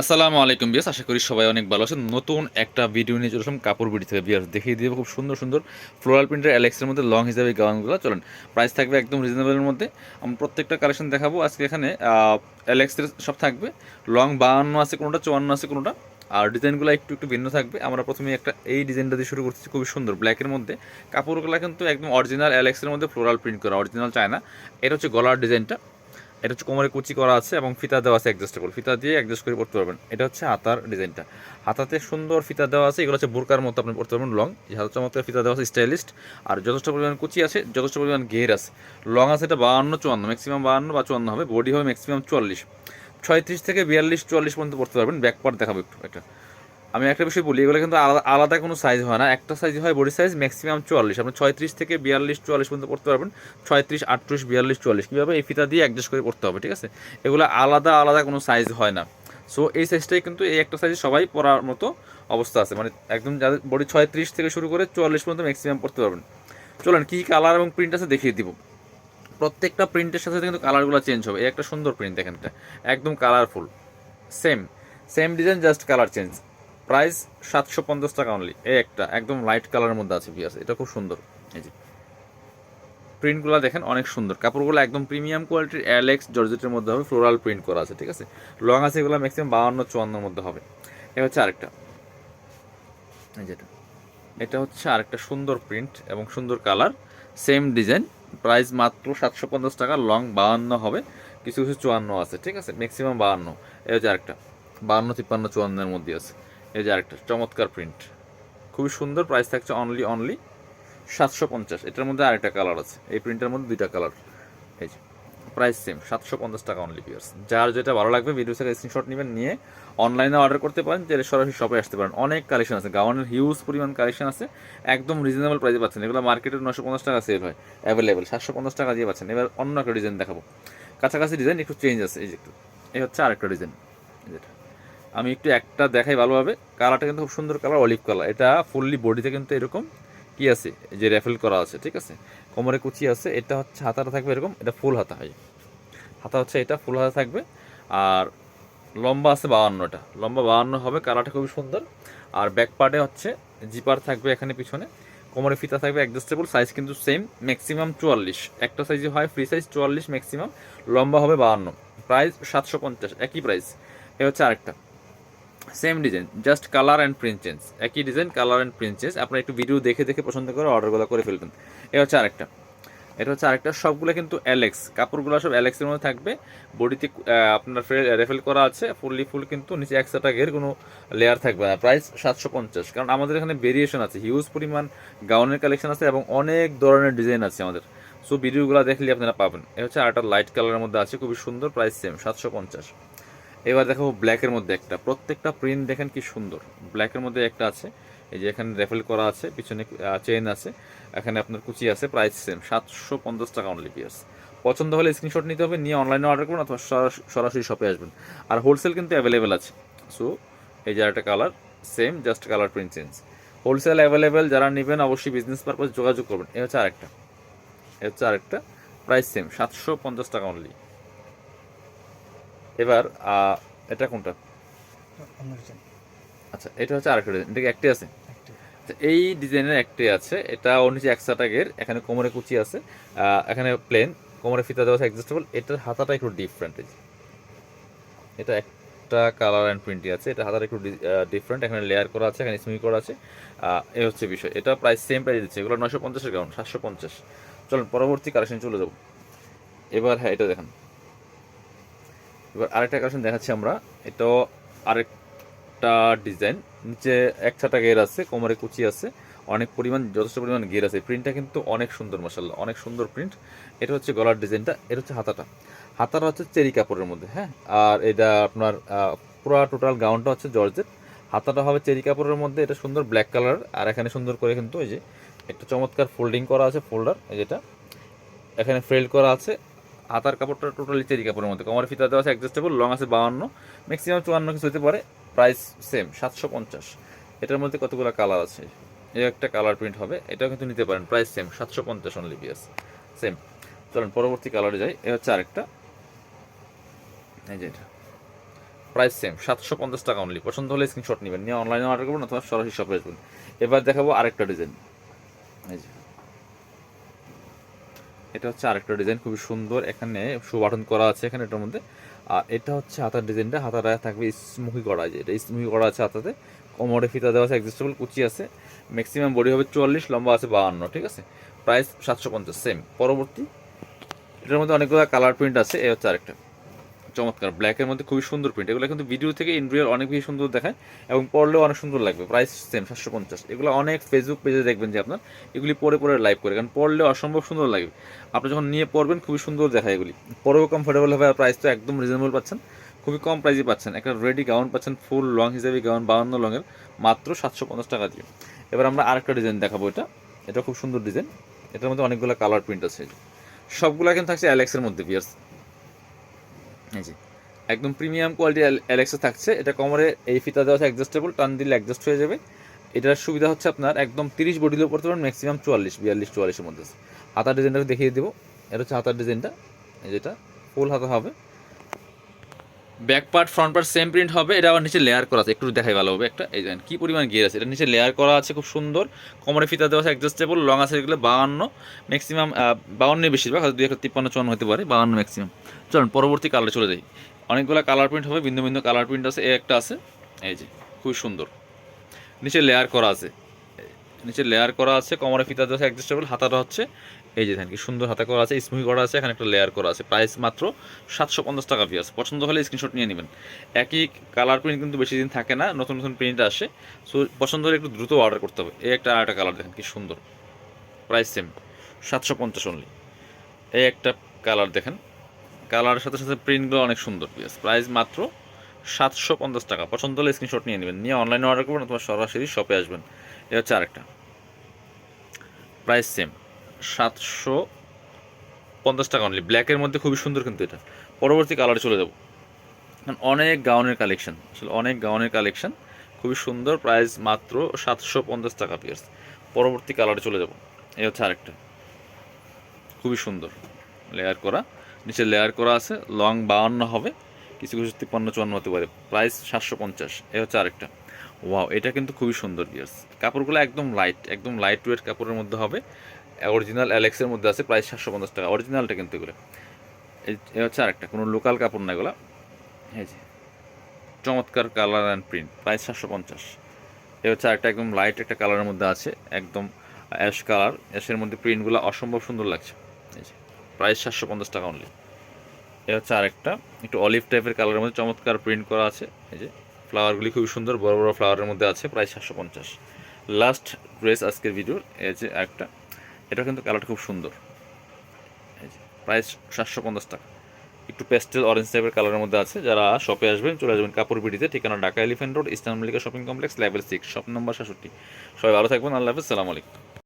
আসসালামু আলাইকুম বিয়াস আশা করি সবাই অনেক ভালো আছেন। নতুন একটা ভিডিও নিয়ে চলে আসলাম কাপড় বিড়ি থেকে। বিয়াস দেখিয়ে দিয়ে খুব সুন্দর সুন্দর ফ্লোরাল প্রিন্টের অ্যালেক্সের মধ্যে লং হিসাবে গাউনগুলো চলেন প্রাইস থাকবে একদম রিজনেবলের মধ্যে। আমি প্রত্যেকটা কালেকশন দেখাবো। আজকে এখানে অ্যালেক্সের সব থাকবে। লং বাহান্ন আছে কোনোটা, চুয়ান্ন আছে কোনোটা। আর ডিজাইনগুলো একটু একটু ভিন্ন থাকবে। আমরা প্রথমে একটা এই ডিজাইনটা দিয়ে শুরু করতেছি, খুবই সুন্দর। ব্ল্যাকের মধ্যে কাপড়গুলো কিন্তু একদম অরিজিনাল অ্যালেক্সের মধ্যে ফ্লোরাল প্রিন্ট করা অরিজিনাল চায়না এটা হচ্ছে গলার ডিজাইনটা। এটা হচ্ছে কোমরে কুচি করা আছে এবং ফিতা দেওয়া আছে অ্যাডজাস্টেবল ফিতা দিয়ে অ্যাডজাস্ট করে পড়তে পারবেন। এটা হচ্ছে হাতার ডিজাইনটা। হাতাতে সুন্দর ফিতা দেওয়া আছে। এগুলো হচ্ছে বোরকার মতো আপনি পড়তে পারবেন লং হাতার চমৎকার ফিতা দেওয়া আছে স্টাইলিস্ট আর যথেষ্ট পরিমাণ কুচি আছে, যথেষ্ট পরিমাণ ঘের আছে। লং আছে এটা বাহান্ন, চুয়ান্ন। ম্যাক্সিমাম বাহান্ন বা চুয়ান্ন হবে। বডি হবে ম্যাক্সিমাম চুয়াল্লিশ। ছয়ত্রিশ থেকে বিয়াল্লিশ, চুয়াল্লিশ পর্যন্ত পড়তে পারবেন। ব্যাক পার্ট দেখাবো একটু, একটা। আমি একটা বিষয় বলি, এগুলো কিন্তু আলাদা আলাদা কোনো সাইজ হয় না। একটা সাইজ হয় বডি সাইজ ম্যাক্সিমাম চুয়াল্লিশ। আপনি ছয়ত্রিশ থেকে বিয়াল্লিশ, চুয়াল্লিশ পর্যন্ত পড়তে পারবেন। ছয়ত্রিশ, আটত্রিশ, বিয়াল্লিশ, চুয়াল্লিশ। কীভাবে? এই ফিতা দিয়ে অ্যাডজাস্ট করে পড়তে হবে, ঠিক আছে? এগুলো আলাদা আলাদা কোনো সাইজ হয় না। সো এই সাইজটাই কিন্তু এই একটা সাইজে সবাই পরার মতো অবস্থা আছে। মানে একদম যাদের বডি ছয়ত্রিশ থেকে শুরু করে চুয়াল্লিশ পর্যন্ত ম্যাক্সিমাম পড়তে পারবেন। চলেন, কী কালার এবং প্রিন্ট আছে দেখিয়ে দিব। প্রত্যেকটা প্রিন্টের সাথে কিন্তু কালারগুলো চেঞ্জ হবে। এই একটা সুন্দর প্রিন্ট এখানটা একদম colourful same same design just colour change price সাতশো পঞ্চাশ টাকা অনলি এই একটা, একদম লাইট কালারের মধ্যে আছে বিয়াস এটা খুব সুন্দর। এই যে। প্রিন্টগুলো দেখেন, অনেক সুন্দর। কাপড়গুলো একদম প্রিমিয়াম কোয়ালিটির অ্যালেক্স জর্জেটের মধ্যে হবে ফ্লোরাল প্রিন্ট করা আছে, ঠিক আছে? লং আছে এগুলো ম্যাক্সিমাম বাহান্ন চুয়ান্নর মধ্যে হবে। এ হচ্ছে আরেকটা। যেটা এটা। হচ্ছে আরেকটা সুন্দর প্রিন্ট এবং সুন্দর কালার সেম ডিজাইন প্রাইস মাত্র সাতশো পঞ্চাশ টাকা লং বাহান্ন হবে। কিছু কিছু চুয়ান্ন আছে, ঠিক আছে? ম্যাক্সিমাম বাহান্ন। এ হচ্ছে আরেকটা। বাহান্ন, তিপ্পান্ন চুয়ান্নের মধ্যে আছে। এই যে আরেকটা, চমৎকার প্রিন্ট খুবই সুন্দর প্রাইস থাকছে অনলি অনলি সাতশো পঞ্চাশ। এটার মধ্যে আরেকটা কালার আছে। এই প্রিন্টের মধ্যে দুইটা কালার এই যে প্রাইস সেম সাতশো পঞ্চাশ টাকা অনলি পিয়ার্স যার যেটা ভালো লাগবে ভিডিও থেকে স্ক্রিনশট নেবেন, নিয়ে অনলাইনে অর্ডার করতে পারেন যে সরাসরি শপে আসতে পারেন। অনেক কালেকশন আছে। গাউনের হিউজ পরিমাণ কালেকশন আছে। একদম রিজনেবল প্রাইসে পাচ্ছেন। এগুলো মার্কেটে নশো পঞ্চাশ টাকা সেল হয়। অ্যাভেলেবেল সাতশো পঞ্চাশ টাকা দিয়ে পাচ্ছেন। এবার অন্য একটা ডিজাইন দেখাবো। কাছাকাছি ডিজাইন একটু চেঞ্জ আছে। এই যে একটু। এই হচ্ছে আরেকটা ডিজাইন যেটা। আমি একটু একটা দেখাই ভালোভাবে। কালারটা কিন্তু খুব সুন্দর কালার, অলিভ কালার। এটা ফুললি বডিতে কিন্তু এরকম কি আছে? যে র্যাফেল করা আছে, ঠিক আছে? কোমরে কুচি আছে, এটা হচ্ছে হাতাটা থাকবে এরকম, এটা ফুল হাতা হয়। হাতা হচ্ছে এটা, ফুল হাতা থাকবে। আর লম্বা আছে বাউান্নটা লম্বা বাউান্ন হবে, কালারটা খুবই সুন্দর। আর ব্যাক পার্টে হচ্ছে জিপার থাকবে এখানে পিছনে। কোমরে ফিতা থাকবে অ্যাডজাস্টেবল সাইজ কিন্তু সেম ম্যাক্সিমাম চুয়াল্লিশ। একটা সাইজে হয় ফ্রি সাইজ চুয়াল্লিশ ম্যাক্সিমাম লম্বা হবে বাউান্ন প্রাইস সাতশো পঞ্চাশ, একই প্রাইস এ হচ্ছে আরেকটা। Same design just colour and print change একই design colour and print change আপনার একটু ভিডিও দেখে দেখে পছন্দ করে অর্ডারগুলো করে ফেলবেন। এ হচ্ছে আরেকটা। এটা হচ্ছে আরেকটা। সবগুলো কিন্তু অ্যালেক্স কাপড়গুলো সব অ্যালেক্সের মধ্যে থাকবে। বডিতে আপনার রেফেল করা আছে। ফুললি ফুল কিন্তু নিচে একশো টাকার কোনো লেয়ার থাকবে না। প্রাইস সাতশো পঞ্চাশ। কারণ আমাদের এখানে ভেরিয়েশন আছে। হিউজ পরিমাণ গাউনের কালেকশন আছে এবং অনেক ধরনের ডিজাইন আছে আমাদের। সো ভিডিওগুলো দেখলে আপনারা পাবেন। এ হচ্ছে আরেকটা লাইট কালারের মধ্যে আছে। খুবই সুন্দর। প্রাইস সেম সাতশো পঞ্চাশ। এবার দেখো ব্ল্যাকের মধ্যে একটা। প্রত্যেকটা প্রিন্ট দেখেন কি সুন্দর। ব্ল্যাকের মধ্যে একটা আছে। এই যে এখানে রেফেল করা আছে, পিছনে চেন আছে। এখানে আপনার কুচি আছে প্রাইস সেম সাতশো পঞ্চাশ টাকা অনলি পিয়ার্স পছন্দ হলে স্ক্রিনশট নিতে হবে, নিয়ে অনলাইনে অর্ডার করুন অথবা সরাসরি শপে আসবেন। আর হোলসেল কিন্তু অ্যাভেলেবেল আছে। সো এই যে একটা colour same just colour print change wholesale available যারা নেবেন অবশ্যই বিজনেস পারপাস যোগাযোগ করবেন। এ হচ্ছে আরেকটা। এ হচ্ছে আরেকটা প্রাইস সেম সাতশো পঞ্চাশ টাকা অনলি এবার এটা কোনটা? আচ্ছা এটা হচ্ছে আরেকটা ডিজাইন এটা কি একটি আছে? আচ্ছা, এই ডিজাইনের একটি আছে এটা ওর নিচে একশো টাকের এখানে কোমরে কুচি আছে এখানে প্লেন কোমরে ফিতা দেওয়া আছে অ্যাডজাস্টেবল এটার হাতাটা একটু ডিফারেন্ট এটা একটা কালার অ্যান্ড প্রিন্টই আছে এটা হাতাটা একটু ডিফারেন্ট এখানে লেয়ার করা আছে এখানে স্মিং করা আছে এই হচ্ছে বিষয়। এটা প্রাইস সেম প্রাইস দিচ্ছে এগুলো নয়শো পঞ্চাশের কারণ সাতশো পঞ্চাশ। চলুন পরবর্তী কালেকশন চলে যাব। এবার হ্যাঁ এটা দেখেন। এবার আরেকটা কালেকশন দেখাচ্ছি আমরা। এটা আরেকটা ডিজাইন নিচে এক ছাটা গের আছে, কোমরে কুচি আছে। অনেক পরিমাণ, যথেষ্ট পরিমাণ গের আছে। প্রিন্টটা কিন্তু অনেক সুন্দর মশাল্লা অনেক সুন্দর প্রিন্ট এটা হচ্ছে গলার ডিজাইনটা এটা হচ্ছে হাতাটা। হাতাটা হচ্ছে চেরি কাপড়ের মধ্যে হ্যাঁ? আর এটা আপনার পুরো টোটাল গাউনটা হচ্ছে জর্জের হাতাটা হবে চেরি কাপড়ের মধ্যে, এটা সুন্দর ব্ল্যাক কালার আর এখানে সুন্দর করে কিন্তু এই যে, একটা চমৎকার ফোল্ডিং করা আছে ফোল্ডার এই যেটা। এখানে ফ্রেল করা আছে। হাতার কাপড়টা টোটালি চেরি কাপড়ের মধ্যে। কমার ফিতা দেওয়া আছে অ্যাডজাস্টেবল লং আছে বাউান্ন ম্যাক্সিমাম চুয়ান্ন কিছু হতে পারে প্রাইস সেম সাতশো পঞ্চাশ। এটার মধ্যে কতগুলো কালার আছে? এই একটা কালার প্রিন্ট হবে, এটাও কিন্তু নিতে পারেন প্রাইস সেম সাতশো পঞ্চাশ অনলি পিএস সেম চলেন, পরবর্তী কালারে যাই, এ হচ্ছে আরেকটা। এই যে এটা। প্রাইস সেম সাতশো পঞ্চাশ টাকা অনলি পছন্দ হলে স্ক্রিনশট নেবেন, নিয়ে অনলাইনে অর্ডার করবেন অথবা সরাসরি শপে আসবেন। এবার দেখাবো আরেকটা ডিজাইন এই যে। এটা হচ্ছে আরেকটা ডিজাইন, খুবই সুন্দর। এখানে সুবাটন করা আছে এখানে এটার মধ্যে। আর এটা হচ্ছে হাতার ডিজাইনটা। হাতার থাকবে স্মুখি করা আছে এটা স্মুখি করা আছে হাতাতে। কোমরে ফিতা দেওয়া আছে অ্যাডজাস্টেবল কুচি আছে। ম্যাক্সিমাম বডি হবে চুয়াল্লিশ, লম্বা আছে বাহান্ন, ঠিক আছে? প্রাইস সাতশো পঞ্চাশ সেম পরবর্তী, এটার মধ্যে অনেকগুলো কালার প্রিন্ট আছে এ হচ্ছে আরেকটা। চমৎকার। ব্ল্যাকের মধ্যে খুবই সুন্দর প্রিন্ট এগুলো কিন্তু ভিডিও থেকে ইন রিয়েল অনেক বেশি সুন্দর দেখায় এবং পড়লেও অনেক সুন্দর লাগবে। প্রাইস সেম সাতশো পঞ্চাশ। এগুলো অনেক ফেসবুক পেজে দেখবেন যে আপনার এগুলি পরে পরে লাইভ করে। কারণ পড়লে অসম্ভব সুন্দর লাগবে আপনি যখন নিয়ে পড়বেন, খুবই সুন্দর দেখায় এগুলি। পরেও কমফোর্টেবল হবে আর প্রাইস তো একদম রিজনেবল পাচ্ছেন। খুবই কম প্রাইসে পাচ্ছেন। একটা রেডি গাউন পাচ্ছেন ফুল লং হিসেবে গাউন বাউন্ন লংয়ের মাত্র সাতশো পঞ্চাশ টাকা দিয়ে। এবার আমরা আরেকটা ডিজাইন দেখাবো এটা। এটা খুব সুন্দর ডিজাইন এটার মধ্যে অনেকগুলো কালার প্রিন্ট আছে। সবগুলো কিন্তু থাকছে অ্যালেক্সের মধ্যে বিয়ার্স এই একদম প্রিমিয়াম কোয়ালিটির অ্যালেক্সা থাকছে। এটা কমরে এই ফিতা দেওয়া আছে অ্যাডজাস্টেবল টান দিলে অ্যাডজাস্ট হয়ে যাবে। এটার সুবিধা হচ্ছে আপনার একদম তিরিশ বডিলেও পড়তে পারেন ম্যাক্সিমাম চুয়াল্লিশ, বিয়াল্লিশ, চুয়াল্লিশের মধ্যে হাতার ডিজাইনটা দেখিয়ে দেবো। এটা হচ্ছে হাতার ডিজাইনটা যেটা ফুল হাতা হবে। Back part front part same print হবে, এটা আবার নিচে লেয়ার করা আছে। একটু দেখাই ভালো হবে। একটা, এই কী পরিমাণ গিয়ার আছে? এটা নিচে লেয়ার করা আছে, খুব সুন্দর। কোমরে ফিতা দেওয়া আছে অ্যাডজাস্টেবল লং আছে, এগুলো বাউন্ন। ম্যাক্সিমাম বাউন্নই বেশিরভাগ, হয়তো দুই একটা তিপ্পান্ন, চুয়ান্ন হতে পারে, বাউন্ন ম্যাক্সিমাম চলুন, পরবর্তী কালারে চলে যাই। অনেকগুলো কালার প্রিন্ট হবে বিন্দু বিন্দু কালার প্রিন্ট আছে একটা আছে। এই যে, খুবই সুন্দর। নিচে লেয়ার করা আছে। নিচে লেয়ার করা আছে, কোমরে ফিতা দেওয়া আছে অ্যাডজাস্টেবল হাতাটা হচ্ছে এই যে দেখেন কি সুন্দর হাতে করা আছে স্মুহি করা আছে, এখানে একটা লেয়ার করা আছে। প্রাইস মাত্র সাতশো পঞ্চাশ টাকা পিয়াস পছন্দ হলে স্ক্রিনশট নিয়ে নেবেন। একই কালার প্রিন্ট কিন্তু বেশি দিন থাকে না, নতুন নতুন প্রিন্ট আসে। সো পছন্দ হলে একটু দ্রুত অর্ডার করতে হবে। এই একটা আরেকটা কালার দেখেন কি সুন্দর। প্রাইস সেম সাতশো পঞ্চাশ অনলি এই একটা কালার দেখেন। কালারের সাথে সাথে প্রিন্টগুলো অনেক সুন্দর পিয়াস প্রাইস মাত্র সাতশো পঞ্চাশ টাকা। পছন্দ হলে স্ক্রিনশট নিয়ে নেবেন। নিয়ে অনলাইনে অর্ডার করবেন অথবা সরাসরি শপে আসবেন। এ হচ্ছে আরেকটা। প্রাইস সেম সাতশো পঞ্চাশ টাকা অনলি ব্ল্যাকের মধ্যে খুবই সুন্দর কিন্তু এটা। পরবর্তী কালারে চলে যাব। কারণ অনেক গাউনের কালেকশন আসলে অনেক গাউনের কালেকশন খুবই সুন্দর প্রাইস মাত্র সাতশো পঞ্চাশ টাকা পিয়ার্স পরবর্তী কালারে চলে যাব। এই হচ্ছে আরেকটা। খুবই সুন্দর। লেয়ার করা। নিচে লেয়ার করা আছে। লং বাউন্ন হবে। কিছু কিছু তিপ্পান্ন, চুয়ান্ন হতে পারে। প্রাইস সাতশো পঞ্চাশ। এই হচ্ছে আরেকটা। ওয়াও এটা কিন্তু খুবই সুন্দর বিয়ার্স কাপড়গুলো একদম লাইট একদম লাইট ওয়েট কাপড়ের মধ্যে হবে। অরিজিনাল অ্যালেক্সের মধ্যে আছে প্রায় সাতশো পঞ্চাশ টাকা। অরিজিনালটা কিন্তু এগুলো। এ হচ্ছে আরেকটা, কোনো লোকাল কাপড় না এগুলো। এই যে, চমৎকার কালার অ্যান্ড প্রিন্ট প্রায় সাতশো পঞ্চাশ। এ হচ্ছে আরেকটা, একদম লাইট একটা কালারের মধ্যে আছে, একদম অ্যাশ কালার অ্যাশের মধ্যে প্রিন্টগুলো অসম্ভব সুন্দর লাগছে। এই যে প্রাইস সাতশো পঞ্চাশ টাকা অনলি এ হচ্ছে আরেকটা, একটু অলিভ টাইপের কালারের মধ্যে চমৎকার প্রিন্ট করা আছে। এই যে ফ্লাওয়ারগুলি খুবই সুন্দর, বড় বড় ফ্লাওয়ারের মধ্যে আছে, প্রায় সাতশো পঞ্চাশ। লাস্ট ড্রেস আজকের ভিডিওর এই যে একটা এটা কিন্তু কালারটা খুব সুন্দর। প্রাইস সাতশো পঞ্চাশ টাকা। একটু পেস্টেল অরেঞ্জ টাইপের কালারের মধ্যে আছে, যারা শপে আসবেন, চলে আসবেন কাপড় বিডিতে ঠিকানা Dhaka Elephant Road Eastern Mallika shopping complex level six shop number সাতষট্টি সবাই ভালো থাকবেন, আল্লাহ হাফিজ, সালাম আলাইকুম।